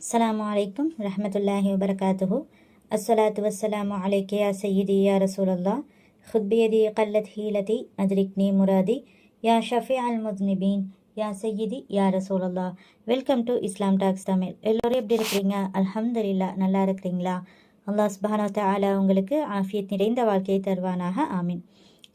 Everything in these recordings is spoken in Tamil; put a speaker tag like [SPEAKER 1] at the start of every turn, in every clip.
[SPEAKER 1] அஸ்லாம் அலைக்கும் ரஹமத்துல்லாஹி வபரகாத்துஹு அஸ்ஸலாத்து வஸ்ஸலாமு அலைக்க யா சையீதி யா ரசூலல்லா ஹுத்பியதி கல்லத் ஹீலதி அத்ரிக்னி முராதி யா ஷஃபி அல் முத்னிபீன் யா சையீதி யா ரசூலல்லா welcome to Islam talks Tamil எல்லோரும் எப்படி இருக்கிறீங்க அல்ஹம்துலில்லா நல்லா இருக்கிறீங்களா அல்லாஹ் சுபானா தாலா உங்களுக்கு ஆஃபியத் நிறைந்த வாழ்க்கையை தருவானாக ஆமீன்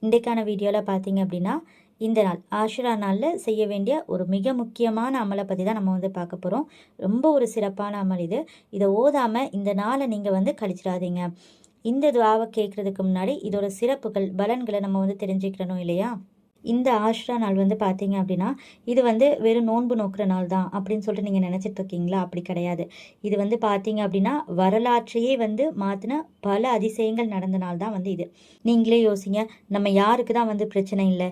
[SPEAKER 1] இன்றைக்கான வீடியோவில் பார்த்தீங்க அப்படின்னா இந்த நாள் ஆஷுரா நாளில் செய்ய வேண்டிய ஒரு மிக முக்கியமான அமலை பற்றி தான் நம்ம வந்து பார்க்க போகிறோம் ரொம்ப ஒரு சிறப்பான அமல் இது. இதை ஓதாமல் இந்த நாளை நீங்கள் வந்து கழிச்சிடாதீங்க. இந்த துவாவை கேட்குறதுக்கு முன்னாடி இதோட சிறப்புகள் பலன்களை நம்ம வந்து தெரிஞ்சுக்கிறணும் இல்லையா? இந்த ஆஷ்ரா நாள் வந்து பார்த்தீங்க அப்படின்னா இது வந்து வெறும் நோன்பு நோக்கிற நாள் தான் அப்படின்னு சொல்லிட்டு நீங்கள் நினச்சிட்டு இருக்கீங்களா? அப்படி கிடையாது. இது வந்து பார்த்தீங்க அப்படின்னா வரலாற்றையே வந்து மாற்றின பல அதிசயங்கள் நடந்த நாள் தான் வந்து இது. நீங்களே யோசிங்க நம்ம யாருக்கு தான் வந்து பிரச்சனை இல்லை?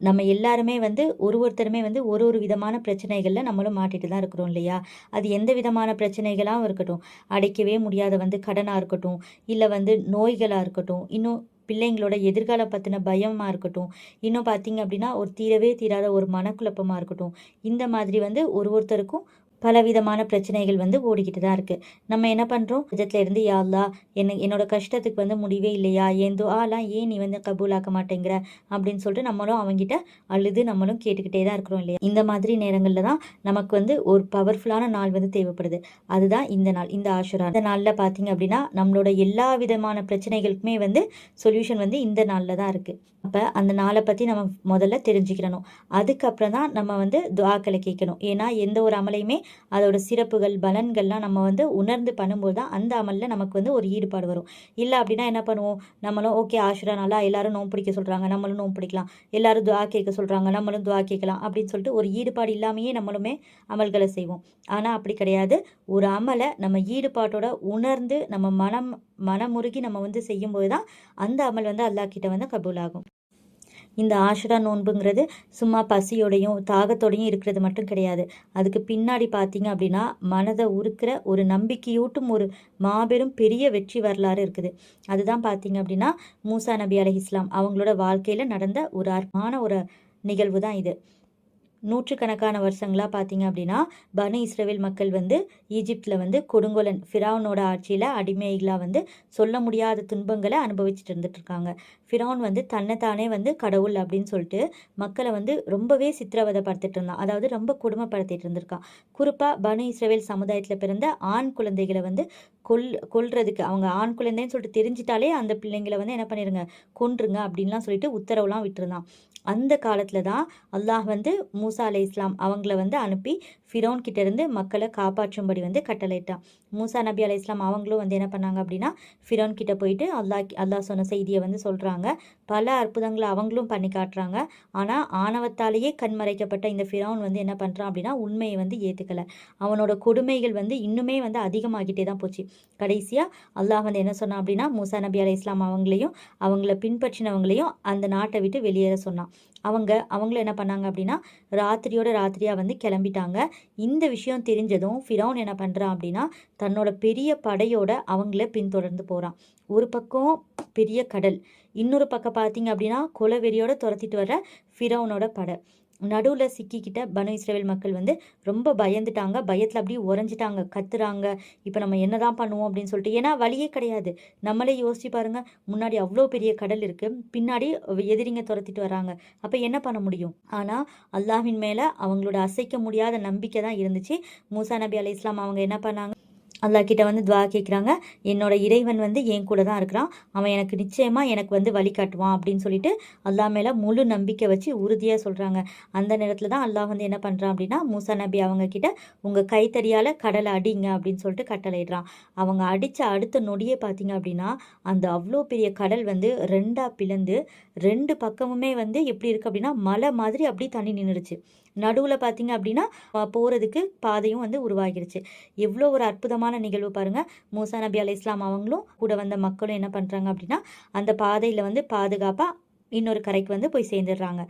[SPEAKER 1] நம்ம எல்லாருமே வந்து ஒரு ஒருத்தருமே வந்து ஒரு ஒரு விதமான பிரச்சனைகளில் நம்மளும் மாட்டிட்டு தான் இருக்கிறோம் இல்லையா? அது எந்த விதமான பிரச்சனைகளாகவும் இருக்கட்டும். அடைக்கவே முடியாத வந்து கடனாக இருக்கட்டும் இல்லை வந்து நோய்களாக இருக்கட்டும் இன்னும் பிள்ளைங்களோட எதிர்காலம் பற்றின பயமாக இருக்கட்டும் இன்னும் பார்த்தீங்க அப்படின்னா ஒரு தீரவே தீராத ஒரு மனக்குழப்பமாக இருக்கட்டும். இந்த மாதிரி வந்து ஒரு ஒருத்தருக்கும் பலவிதமான பிரச்சனைகள் வந்து ஓடிக்கிட்டு தான் இருக்குது நம்ம என்ன பண்ணுறோம் விதத்தில் இருந்து யாழ்லா என்ன என்னோட கஷ்டத்துக்கு வந்து முடிவே இல்லையா? ஏன் துஆலாம் ஏன் நீ வந்து கபூலாக்க மாட்டேங்கிற? அப்படின்னு சொல்லிட்டு நம்மளும் அவங்ககிட்ட அழுது நம்மளும் கேட்டுக்கிட்டே தான் இருக்கிறோம் இல்லையா? இந்த மாதிரி நேரங்களில் தான் நமக்கு வந்து ஒரு பவர்ஃபுல்லான நாள் வந்து தேவைப்படுது. அதுதான் இந்த நாள் இந்த ஆஷுரா இந்த நாளில் பார்த்தீங்க அப்படின்னா நம்மளோட எல்லா விதமான பிரச்சனைகளுக்குமே வந்து சொல்யூஷன் வந்து இந்த நாளில் தான் இருக்குது அப்போ அந்த நாளை பற்றி நம்ம முதல்ல தெரிஞ்சுக்கிறணும் அதுக்கப்புறம் தான் நம்ம வந்து துவாக்களை கேட்கணும். ஏன்னா எந்த ஒரு அமலையுமே அதோட சிறப்புகள் பலன்கள்லாம் நம்ம வந்து உணர்ந்து பண்ணும்போது தான் அந்த அமலில் நமக்கு வந்து ஒரு ஈடுபாடு வரும். இல்லை அப்படின்னா என்ன பண்ணுவோம்? நம்மளும் ஓகே ஆஷுரா நாளா எல்லாரும் நோன் பிடிக்க சொல்கிறாங்க நம்மளும் நோன் பிடிக்கலாம். எல்லாரும் துவா கேட்க சொல்கிறாங்க நம்மளும் துவா கேட்கலாம் அப்படின்னு சொல்லிட்டு ஒரு ஈடுபாடு இல்லாமையே நம்மளுமே அமல்களை செய்வோம். ஆனால் அப்படி கிடையாது. ஒரு அமலை நம்ம ஈடுபாட்டோட உணர்ந்து நம்ம மனம் மனமுருகி நம்ம வந்து செய்யும்போது தான் அந்த அமல் வந்து அல்லாஹ் கிட்ட வந்து கபூலாகும். இந்த ஆஷுரா நோன்புங்கிறது சும்மா பசியோடையும் தாகத்தோடையும் இருக்கிறது மட்டும் கிடையாது. அதுக்கு பின்னாடி பார்த்தீங்க அப்படின்னா மனதை உருக்கிற ஒரு நம்பிக்கையூட்டும் ஒரு மாபெரும் பெரிய வெற்றி வரலாறு இருக்குது. அதுதான் பார்த்தீங்க அப்படின்னா மூசா நபி அலி இஸ்லாம் அவங்களோட வாழ்க்கையில் நடந்த ஒரு அற்பமான ஒரு நிகழ்வு தான் இது. நூற்றுக்கணக்கான வருஷங்களாக பார்த்தீங்க அப்படின்னா பனு இஸ்ரேல் மக்கள் வந்து ஈஜிப்டில் வந்து கொடுங்கோலன் ஃபிரௌனோட ஆட்சியில் அடிமைகளாக வந்து சொல்ல முடியாத துன்பங்களை அனுபவிச்சுட்டு இருந்துட்டுருக்காங்க ஃபிரான் ஃபிரௌன் வந்து தன்னைத்தானே வந்து கடவுள் அப்படின்னு சொல்லிட்டு மக்களை வந்து ரொம்பவே சித்திரவதைப்படுத்திட்டு இருந்தான். அதாவது ரொம்ப கொடுமைப்படுத்திட்டு இருந்திருக்கான் குறிப்பாக பனு இஸ்ரேல் சமுதாயத்தில் பிறந்த ஆண் குழந்தைகளை வந்து கொல் கொல்றதுக்கு அவங்க ஆண் குழந்தைன்னு சொல்லிட்டு தெரிஞ்சிட்டாலே அந்த பிள்ளைங்களை வந்து என்ன பண்ணிடுங்க கொன்றுங்க அப்படின்லாம் சொல்லிட்டு உத்தரவுலாம் விட்டுருந்தான். அந்த காலத்தில் தான் அல்லாஹ் வந்து மூசா அலை இஸ்லாம் அவங்கள வந்து அனுப்பி ஃபிரோன் கிட்டேருந்து மக்களை காப்பாற்றும்படி வந்து கட்டளையிட்டான். மூசா நபி அலை இஸ்லாம் அவங்களும் வந்து என்ன பண்ணாங்க அப்படின்னா ஃபிரோன் கிட்ட போயிட்டு அல்லாஹ் அல்லாஹ் சொன்ன செய்தியை வந்து சொல்கிறாங்க பல அற்புதங்களை அவங்களும் பண்ணி காட்டுறாங்க. ஆனால் ஆணவத்தாலேயே கண்மறைக்கப்பட்ட இந்த ஃபிரோன் வந்து என்ன பண்ணுறான் அப்படின்னா உண்மையை வந்து ஏற்றுக்கலை அவனோட கொடுமைகள் வந்து இன்னுமே வந்து அதிகமாகிட்டே தான் போச்சு. கடைசியாக அல்லாஹ் வந்து என்ன சொன்னான் அப்படின்னா மூசா நபி அலை இஸ்லாம் அவங்களையும் அவங்கள பின்பற்றினவங்களையும் அந்த நாட்டை விட்டு வெளியேற சொன்னான். அவங்க அவங்களும் என்ன பண்ணாங்க அப்படின்னா ராத்திரியோட ராத்திரியாக வந்து கிளம்பிட்டாங்க. இந்த விஷயம் தெரிஞ்சதும் ஃபிரௌன் என்ன பண்ணுறான் அப்படின்னா தன்னோட பெரிய படையோட அவங்கள பின்தொடர்ந்து போகிறான் ஒரு பக்கம் பெரிய கடல் இன்னொரு பக்கம் பார்த்தீங்க அப்படின்னா குலவெறியோட துரத்திட்டு வர ஃபிரௌனோட படை. நடுவில் சிக்கிக்கிட்ட பனு இஸ்ரேல் மக்கள் வந்து ரொம்ப பயந்துட்டாங்க. பயத்தில் அப்படியே உறைஞ்சிட்டாங்க. கத்துறாங்க. இப்போ நம்ம என்ன தான் பண்ணுவோம் அப்படின்னு சொல்லிட்டு. ஏன்னா வழியே கிடையாது. நம்மளே யோசிச்சு பாருங்கள் முன்னாடி அவ்வளோ பெரிய கடல் இருக்குது பின்னாடி எதிரிங்க துரத்திட்டு வராங்க. அப்போ என்ன பண்ண முடியும்? ஆனால் அல்லாஹின் மேலே அவங்களோட அசைக்க முடியாத நம்பிக்கை தான் இருந்துச்சு. மூசா நபி அலி இஸ்லாம் அவங்க என்ன பண்ணாங்க? அல்லா கிட்ட வந்து துவா கேட்குறாங்க என்னோட இறைவன் வந்து என் கூட தான் இருக்கிறான். அவன் எனக்கு நிச்சயமாக எனக்கு வந்து வழிகாட்டுவான் அப்படின்னு சொல்லிட்டு அல்லா மேலே முழு நம்பிக்கை வச்சு உறுதியாக சொல்கிறாங்க அந்த நேரத்தில் தான் அல்லாஹ் வந்து என்ன பண்ணுறான் அப்படின்னா மூசா நபி அவங்க கிட்ட உங்கள் கைத்தறியால் கடலை அடிங்க அப்படின்னு சொல்லிட்டு கட்டளையிடுறான். அவங்க அடித்த அடுத்த நொடியே பார்த்தீங்க அப்படின்னா அந்த அவ்வளோ பெரிய கடல் வந்து ரெண்டாக பிளந்து ரெண்டு பக்கமுமே வந்து எப்படி இருக்குது அப்படின்னா மலை மாதிரி அப்படி தண்ணி நின்றுடுச்சு நடுவில் பார்த்தீங்க அப்படின்னா போகிறதுக்கு பாதையும் வந்து உருவாகிருச்சு. எவ்வளோ ஒரு அற்புதமான நிகழ்வு பாருங்கள் மூசா நபி அலி இஸ்லாம் அவங்களும் கூட வந்த மக்களும் என்ன பண்ணுறாங்க அப்படின்னா அந்த பாதையில் வந்து பாதுகாப்பாக இன்னொரு கரைக்கு வந்து போய் சேர்ந்துடுறாங்க.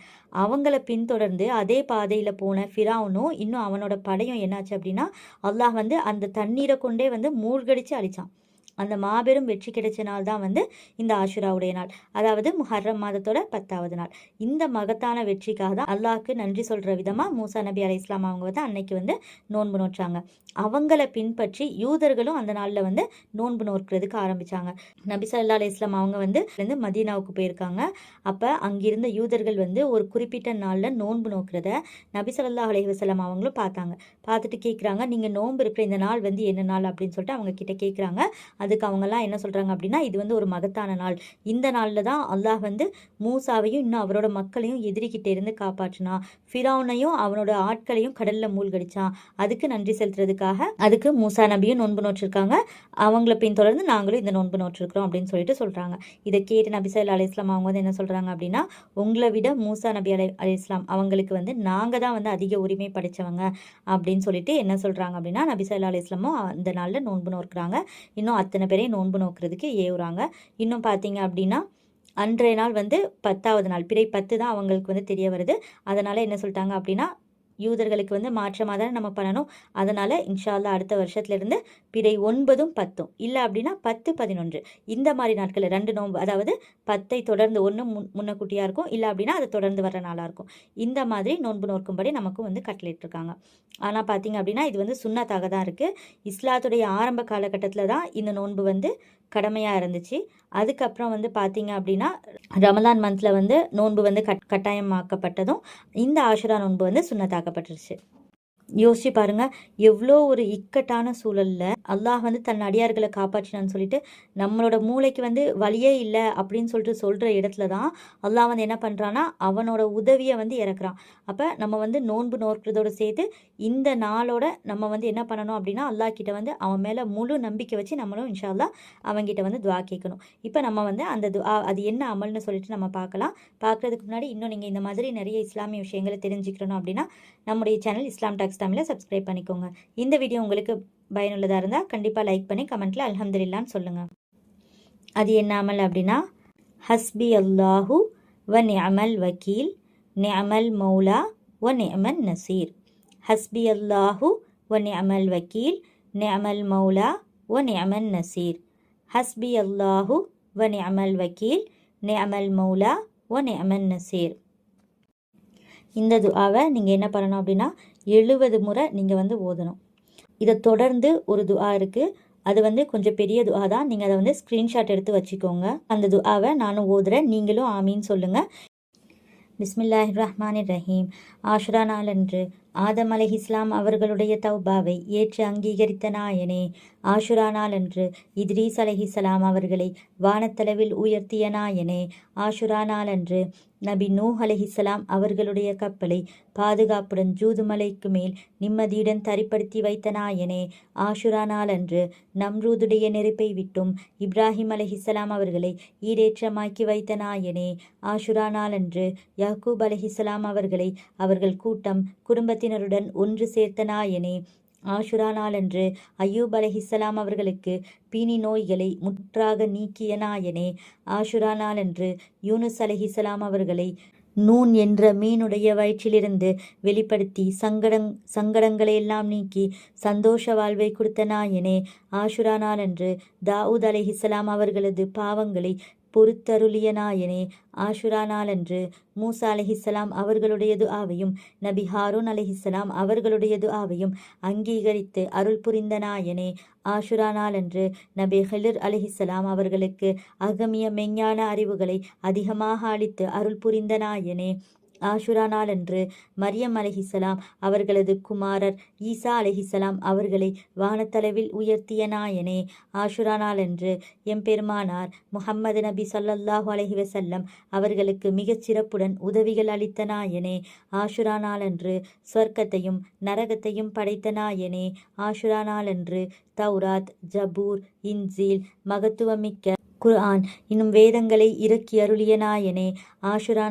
[SPEAKER 1] அவங்கள பின்தொடர்ந்து அதே பாதையில் போன ஃபிராவுனும் இன்னும் அவனோட படையும் என்னாச்சு அப்படின்னா அல்லாஹ் வந்து அந்த தண்ணீரை கொண்டே வந்து மூழ்கடிச்சு அழிச்சான். அந்த மாபெரும் வெற்றி கிடைச்ச நாள் தான் வந்து இந்த ஆஷுராவுடைய நாள். அதாவது முஹர்ரம் மாதத்தோட பத்தாவது நாள். இந்த மகத்தான வெற்றிக்காக தான் அல்லாஹ்க்கு நன்றி சொல்கிற விதமாக மூசா நபி அலை இஸ்லாம் அவங்க வந்து அன்னைக்கு வந்து நோன்பு நோற்றாங்க. அவங்கள பின்பற்றி யூதர்களும் அந்த நாளில் வந்து நோன்பு நோக்கிறதுக்கு ஆரம்பித்தாங்க நபி சல்லா அலி இஸ்லாம் அவங்க வந்து வந்து மதீனாவுக்கு போயிருக்காங்க. அப்போ அங்கிருந்த யூதர்கள் வந்து ஒரு குறிப்பிட்ட நாளில் நோன்பு நோக்கிறத நபி சல்லா அலி வசலம் அவங்களும் பார்த்தாங்க. பார்த்துட்டு கேட்குறாங்க நீங்கள் நோன்பு இருக்கிற இந்த நாள் வந்து என்ன நாள்? அப்படின்னு சொல்லிட்டு அவங்க கிட்ட கேட்குறாங்க அதுக்கு அவங்கெல்லாம் என்ன சொல்கிறாங்க அப்படின்னா இது வந்து ஒரு மகத்தான நாள். இந்த நாளில் தான் அல்லாஹ் வந்து மூசாவையும் இன்னும் அவரோட மக்களையும் எதிரிக்கிட்டே இருந்து காப்பாற்றினா ஃபிரௌனையும் அவனோட ஆட்களையும் கடலில் மூழ்கடிச்சான். அதுக்கு நன்றி செலுத்துறதுக்காக அதுக்கு மூசா நபியும் நோன்பு நோற்றிருக்காங்க. அவங்கள பின் தொடர்ந்து நாங்களும் இந்த நோன்பு நோற்றிருக்கிறோம் அப்படின்னு சொல்லிட்டு சொல்கிறாங்க இதை கேட்டு நபி சல்லா அலி இஸ்லாம் அவங்க வந்து என்ன சொல்கிறாங்க அப்படின்னா உங்களை விட மூசா நபி அலை அலி இஸ்லாம் அவங்களுக்கு வந்து நாங்கள் தான் வந்து அதிக உரிமை படைத்தவங்க அப்படின்னு சொல்லிட்டு என்ன சொல்கிறாங்க அப்படின்னா நபி சல்லா அலி இஸ்லாமும் அந்த நாளில் நோன்பு நோக்கிறாங்க இன்னும் அத்தனை பேரையும் நோன்பு நோக்கிறதுக்கு ஏவுறாங்க. இன்னும் பார்த்தீங்க அப்படின்னா அன்றைய நாள் வந்து பத்தாவது நாள். பிறை பத்து தான் அவங்களுக்கு வந்து தெரிய வருது. அதனால் என்ன சொல்லிட்டாங்க அப்படின்னா யூதர்களுக்கு வந்து மாற்றமாக தானே நம்ம பண்ணணும். அதனால் இன்ஷால்லா அடுத்த வருஷத்துலேருந்து பிறை ஒன்பதும் பத்தும். இல்லை அப்படின்னா பத்து பதினொன்று. இந்த மாதிரி நாட்களில் ரெண்டு நோன்பு அதாவது பத்தை தொடர்ந்து ஒன்று முன் முன்னக்கூட்டியாக இருக்கும். இல்லை அப்படின்னா அது தொடர்ந்து வர நாளாக இருக்கும். இந்த மாதிரி நோன்பு நோக்கும்படி நமக்கும் வந்து கட்டளிட்டுருக்காங்க ஆனால் பார்த்தீங்க அப்படின்னா இது வந்து சுண்ணத்தாக தான் இருக்குது இஸ்லாத்துடைய ஆரம்ப காலகட்டத்தில் தான் இந்த நோன்பு வந்து கடமையாக இருந்துச்சு. அதுக்கப்புறம் வந்து பார்த்தீங்க அப்படின்னா ரமலான் மந்தில் வந்து நோன்பு வந்து கட் கட்டாயமாக்கப்பட்டதும் இந்த ஆஷுரா நோன்பு வந்து சுண்ணத்தாக்கப்பட்டுருச்சு. யோசிச்சு பாருங்க. எவ்வளோ ஒரு இக்கட்டான சூழலில் அல்லாஹ் வந்து தன் அடியார்களை காப்பாற்றினான்னு சொல்லிட்டு நம்மளோட மூளைக்கு வந்து வழியே இல்லை அப்படின்னு சொல்லிட்டு சொல்கிற இடத்துல தான் அல்லாஹ் வந்து என்ன பண்ணுறான்னா அவனோட உதவியை வந்து இறக்குறான். அப்போ நம்ம வந்து நோன்பு நோக்கிறதோடு சேர்த்து இந்த நாளோட நம்ம வந்து என்ன பண்ணணும் அப்படின்னா அல்லாஹ் கிட்ட வந்து அவன் மேலே முழு நம்பிக்கை வச்சு நம்மளும் இன்ஷால்லா அவங்ககிட்ட வந்து துவா கேட்கணும். இப்போ நம்ம வந்து அந்த துவா அது என்ன அமல்னு சொல்லிட்டு நம்ம பார்க்கலாம். பார்க்குறதுக்கு முன்னாடி இன்னும் நீங்கள் இந்த மாதிரி நிறைய இஸ்லாமிய விஷயங்களை தெரிஞ்சுக்கணும் அப்படின்னா நம்முடைய சேனல் இஸ்லாம் டாக்ஸ் தமிழை சப்ஸ்கிரைப் பண்ணிக்கோங்க. இந்த வீடியோ உங்களுக்கு பயனுள்ளதாக இருந்தால் கண்டிப்பாக லைக் பண்ணி கமெண்ட்டில் அலமதுல்லான்னு சொல்லுங்கள் அது என்ன அமல் அப்படின்னா ஹஸ்பி அல்லாஹு வ நிஅமல் வக்கீல் நிஅமல் மௌலா வ நிஅமன் நசீர். ஹஸ்பி அல்லாஹு வ நிஅமல் வக்கீல் நிஅமல் மௌலா வ நிஅமன் நசீர். ஹஸ்பி அல்லாஹு வ நிஅமல் வக்கீல் நிஅமல் மௌலா ஒ நிஅமன் நசீர். இந்த துஆவை நீங்கள் என்ன பண்ணணும் அப்படின்னா எழுபது முறை நீங்கள் வந்து ஓதணும். இதை தொடர்ந்து ஒரு துஆ இருக்குது அது வந்து கொஞ்சம் பெரிய துஆ தான். நீங்கள் அதை வந்து ஸ்க்ரீன்ஷாட் எடுத்து வச்சுக்கோங்க. அந்த துஆவை நானும் ஓதுறேன். நீங்களும் ஆமின்னு சொல்லுங்கள் பிஸ்மில்லாஹ் ரஹ்மான் ரஹீம் ஆஷுரா நாளன்று. ஆதம் அலை இஸ்லாம் அவர்களுடைய தௌபாவை ஏற்று அங்கீகரித்த நாயனே. ஆஷுரா நாளன்று இத்ரீஸ் சலாம் அவர்களை வானத்தளவில் உயர்த்திய நாயனே ஆஷுரா நாளன்று நபி நூ அலஹிசலாம் அவர்களுடைய கப்பலை பாதுகாப்புடன் ஜூதுமலைக்கு மேல் நிம்மதியுடன் தரிப்படுத்தி வைத்த நாயனே ஆஷுரா நாளன்று நம்ரூதுடைய நெருப்பை விட்டும் இப்ராஹிம் அலஹிசலாம் அவர்களை ஈடேற்றமாக்கி வைத்த நாயனே ஆஷுரா நாளன்று யாக்கூப் அலஹிசலாம் அவர்களை அவர்கள் கூட்டம் குடும்பத்தினருடன் ஒன்று சேர்த்த நாயனே ஆஷுரா நாளன்று அய்யூப் அலைஹிஸ்ஸலாம் அவர்களுக்கு பீனி நோய்களை முற்றாக நீக்கிய நாயனே ஆஷுரா நாளன்று யூனுஸ் அலைஹிஸ்ஸலாம் அவர்களை நூன் என்ற மீனுடைய வயிற்றிலிருந்து வெளிப்படுத்தி சங்கடங் சங்கடங்களை எல்லாம் நீக்கி சந்தோஷ வாழ்வை கொடுத்த நாயனே ஆஷுரா நாளன்று தாவூத் அலைஹிஸ்ஸலாம் அவர்களது பாவங்களை பொறுத்தருளிய நாயனே ஆஷுரா நாளன்று மூசா அலஹிசலாம் அவர்களுடையது ஆவையும் நபி ஹாரூன் அலஹிஸ்ஸலாம் அவர்களுடையது ஆவையும் அங்கீகரித்து அருள் புரிந்த நாயனே ஆஷுரா நாளன்று நபி ஹலிர் அலஹிசலாம் அவர்களுக்கு அகமிய மெஞ்ஞான அறிவுகளை அதிகமாக அளித்து அருள் புரிந்த நாயனே ஆஷுரா நாளன்று மரியம் அலஹிசலாம் அவர்களது குமாரர் ஈசா அலஹிசலாம் அவர்களை வானத்தளவில் உயர்த்திய நாயனே ஆஷுரா நாளன்று எம்பெருமானார் முஹம்மது நபி சல்லல்லாஹு அலஹி வசல்லம் அவர்களுக்கு மிகச் சிறப்புடன் உதவிகள் அளித்த நாயனே ஆஷுரா நாளன்று சொர்க்கத்தையும் நரகத்தையும் படைத்த நாயனே ஆஷுரா நாளன்று தௌராத் ஜபூர் இன்சீல் மகத்துவமிக்க குர்ஆன் இன்னும் வேதங்களை இறக்கி அருளிய நாயனே ஆஷுரா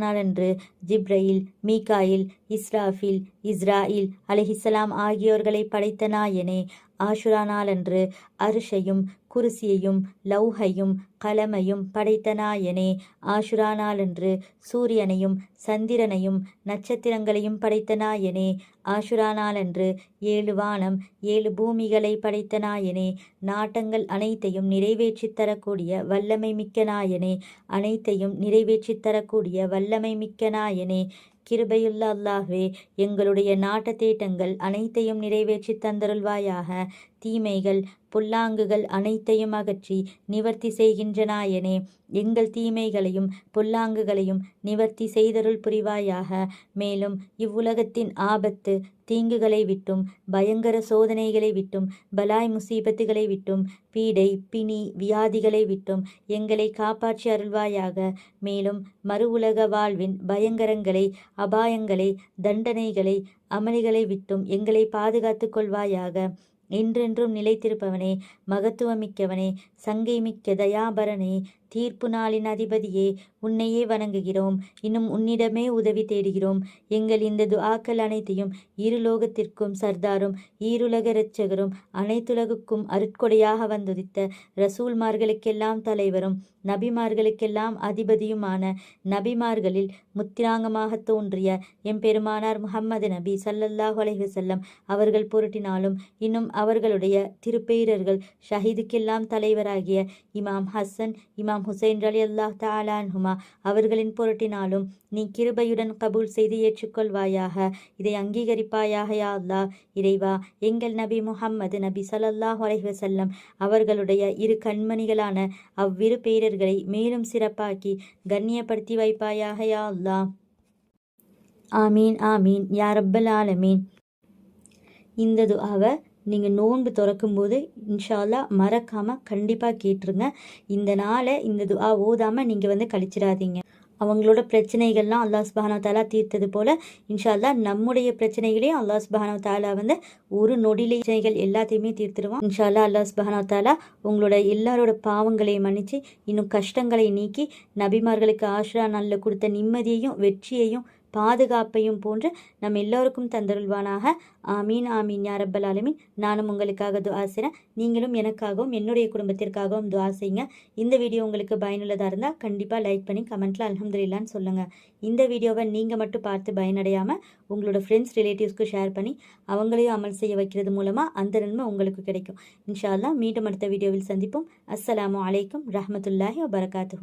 [SPEAKER 1] ஜிப்ரையில் மீகாயில் இஸ்ராஃபில் இஸ்ராயில் அலஹிசலாம் ஆகியோர்களை படைத்த நாயனே ஆஷுரா நாளன்று அரிஷையும் குருசியையும் லௌஹையும் கலமையும் படைத்த நாயனே ஆஷுரா நாளன்று சூரியனையும் சந்திரனையும் நட்சத்திரங்களையும் படைத்த நாயனே ஆஷுரா நாளன்று ஏழு வானம் ஏழு பூமிகளை படைத்த நாயனே நாட்டங்கள் அனைத்தையும் நிறைவேற்றித் தரக்கூடிய வல்லமை மிக்க நாயனே அனைத்தையும் நிறைவேற்றித் தரக்கூடிய வல்லமை மிக்க நாயனே கிருபையுள்ள அல்லாஹ்வே எங்களுடைய நாட்ட தேட்டங்கள் அனைத்தையும் நிறைவேற்றி தந்தருள்வாயாக. தீமைகள் புல்லாங்குகள் அனைத்தையும் அகற்றி நிவர்த்தி செய்கின்றனாயனே எங்கள் தீமைகளையும் புல்லாங்குகளையும் நிவர்த்தி செய்தருள் புரிவாயாக. மேலும் இவ்வுலகத்தின் ஆபத்து தீங்குகளை விட்டும் பயங்கர சோதனைகளை விட்டும் பலாய் முசீபத்துகளை விட்டும் பீடை பிணி வியாதிகளை விட்டும் எங்களை காப்பாற்றி அருள்வாயாக. மேலும் மறு உலக வாழ்வின் பயங்கரங்களை அபாயங்களை தண்டனைகளை அமளிகளை விட்டும் எங்களை பாதுகாத்துக் கொள்வாயாக. என்றென்றும் நிலைத்திருப்பவனே மகத்துவமிக்கவனே சங்கை மிக்க தயாபரனே தீர்ப்பு நாளின் அதிபதியே உன்னையே வணங்குகிறோம். இன்னும் உன்னிடமே உதவி தேடுகிறோம். எங்கள் இந்த துஆக்கள் அனைத்தையும் இருலோகத்திற்கும் சர்தாரும் ஈருலக இரட்சகரும் அனைத்துலகுக்கும் அருட்கொடையாக வந்துதித்த ரசூல்மார்களுக்கெல்லாம் தலைவரும் நபிமார்களுக்கெல்லாம் அதிபதியுமான நபிமார்களில் முத்திராங்கமாக தோன்றிய எம்பெருமானார் முஹம்மது நபி சல்லல்லாஹு அலைஹி செல்லம் அவர்கள் பொருட்டினாலும் இன்னும் அவர்களுடைய திருப்பேரர்கள் ஷஹீதுக்கெல்லாம் தலைவராகிய இமாம் ஹசன் இமாம் ஹுசைன் அலி அல்லாஹ் தாலான்ஹுமா அவர்களின் பொருட்டினாலும் நீ கிருபையுடன் கபூல் செய்து ஏற்றுக்கொள்வாயாக இதை அங்கீகரிப்பாயாக யா அல்லாஹ். இறைவா எங்கள் நபி முஹம்மது நபி சலல்லாஹ் அலைஹி அவர்களுடைய இரு கண்மணிகளான அவ்விரு பேரர்களை மேலும் சிறப்பாக்கி கண்ணியப்படுத்தி வைப்பாயாக யா அல்லாஹ். ஆமீன் ஆமீன் யா ரப்பல் ஆலமீன். இந்த துஆவை நீங்கள் நோன்பு திறக்கும்போது இன்ஷால்லா மறக்காமல் கண்டிப்பாக கேட்டுருங்க. இந்த நாளை இந்த துவா ஓதாமல் நீங்கள் வந்து கழிச்சிடாதீங்க. அவங்களோட பிரச்சனைகள்லாம் அல்லாஹ் சுபானா தாலா தீர்த்தது போல் இன்ஷால்லா நம்முடைய பிரச்சனைகளையும் அல்லாஹ் சுபானா தாலா வந்து ஒரு நொடிலை பிரச்சனைகள் எல்லாத்தையுமே தீர்த்துடுவான் இன்ஷால்லா அல்லாஹ் சுபானா தாலா உங்களோட எல்லாரோட பாவங்களையும் மன்னித்து இன்னும் கஷ்டங்களை நீக்கி நபிமார்களுக்கு ஆஷ்ரா நல்ல கொடுத்த நிம்மதியையும் வெற்றியையும் பாதுகாப்பையும் போன்று நம் எல்லோருக்கும் தந்தருள்வானாக. ஆமீன் ஆமீன். யாரப்பல் ஆலமீன். நானும் உங்களுக்காக துவா செய்கிறேன் நீங்களும் எனக்காகவும் என்னுடைய குடும்பத்திற்காகவும் துவா செய்யுங்க. இந்த வீடியோ உங்களுக்கு பயனுள்ளதாக இருந்தால் கண்டிப்பாக லைக் பண்ணி கமெண்ட்டில் அலமதுல்லான்னு சொல்லுங்கள் இந்த வீடியோவை நீங்கள் மட்டும் பார்த்து பயனடையாமல் உங்களோட ஃப்ரெண்ட்ஸ் ரிலேட்டிவ்ஸ்க்கு ஷேர் பண்ணி அவங்களையும் அமல் செய்ய வைக்கிறது மூலமாக அந்த நன்மை உங்களுக்கு கிடைக்கும். இன்ஷா மீண்டும் அடுத்த வீடியோவில் சந்திப்போம். அஸ்லாம் அலைக்கும் ரஹமத்துல்லாஹி வபரகாத்து